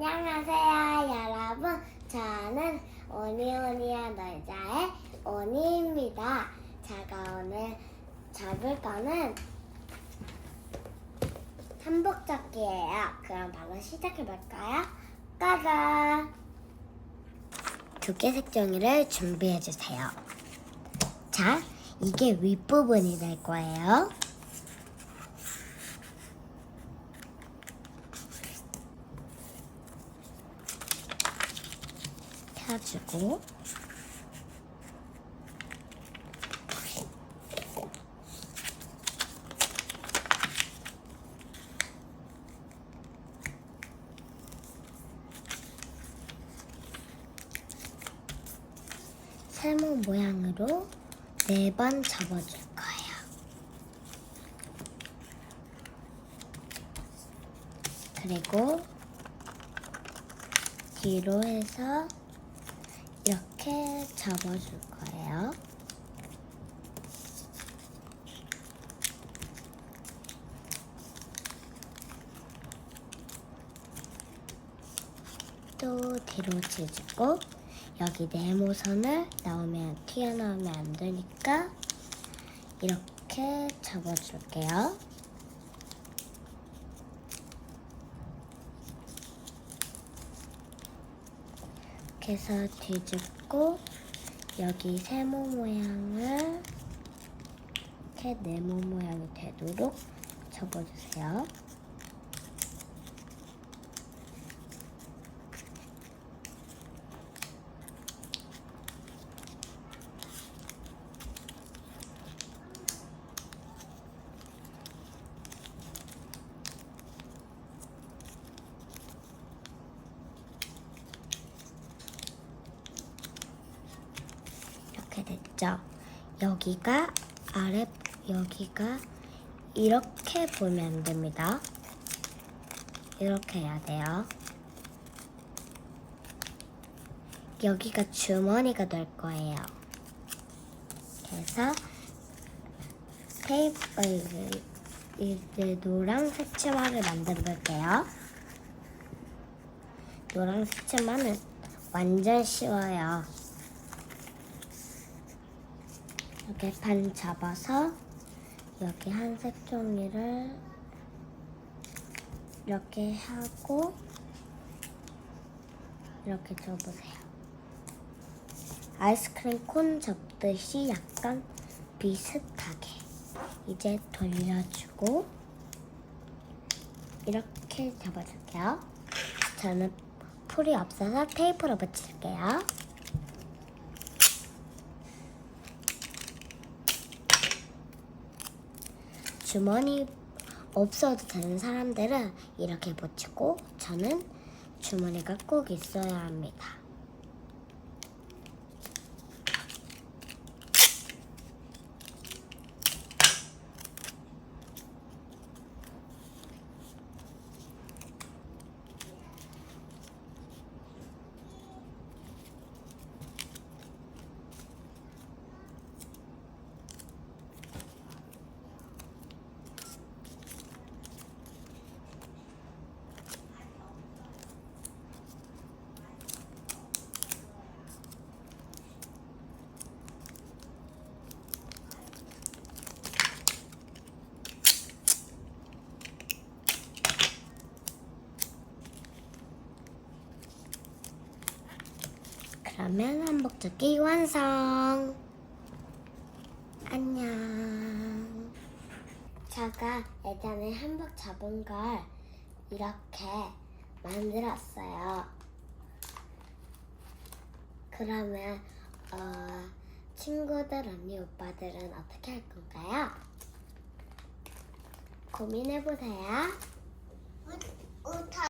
안녕하세요, 여러분. 저는 오니오니아 놀자의 오니입니다. 제가 오늘 잡을 거는 한복잡기예요. 그럼 바로 시작해 볼까요? 까자! 두개 색종이를 준비해 주세요. 자, 이게 윗부분이 될 거예요. 펴주고 세모 모양으로 네 번 접어줄 거예요. 그리고 뒤로 해서 이렇게 접어줄 거예요. 또 뒤로 지지고 여기 네모선을 나오면 튀어나오면 안 되니까 이렇게 접어줄게요. 이렇게 해서 뒤집고 여기 세모 모양을 이렇게 네모 모양이 되도록 접어주세요. 이렇게 됐죠? 여기가 아래 여기가 이렇게 보면 안 됩니다. 이렇게 해야 돼요. 여기가 주머니가 될 거예요. 그래서 테이프 어, 이제, 이제 노란색 치마를 만들어 볼게요. 노란색 치마는 완전 쉬워요. 이렇게 반 잡아서 여기 한 색 종이를 이렇게 하고 이렇게 접으세요. 아이스크림 콘 접듯이 약간 비슷하게 이제 돌려주고 이렇게 접어줄게요. 저는 풀이 없어서 테이프로 붙일게요. 주머니 없어도 되는 사람들은 이렇게 붙이고 저는 주머니가 꼭 있어야 합니다. 그러면 한복 접기 완성. 안녕. 제가 예전에 한복 접은 걸 이렇게 만들었어요. 그러면 어, 친구들 언니 오빠들은 어떻게 할 건가요? 고민해 보세요.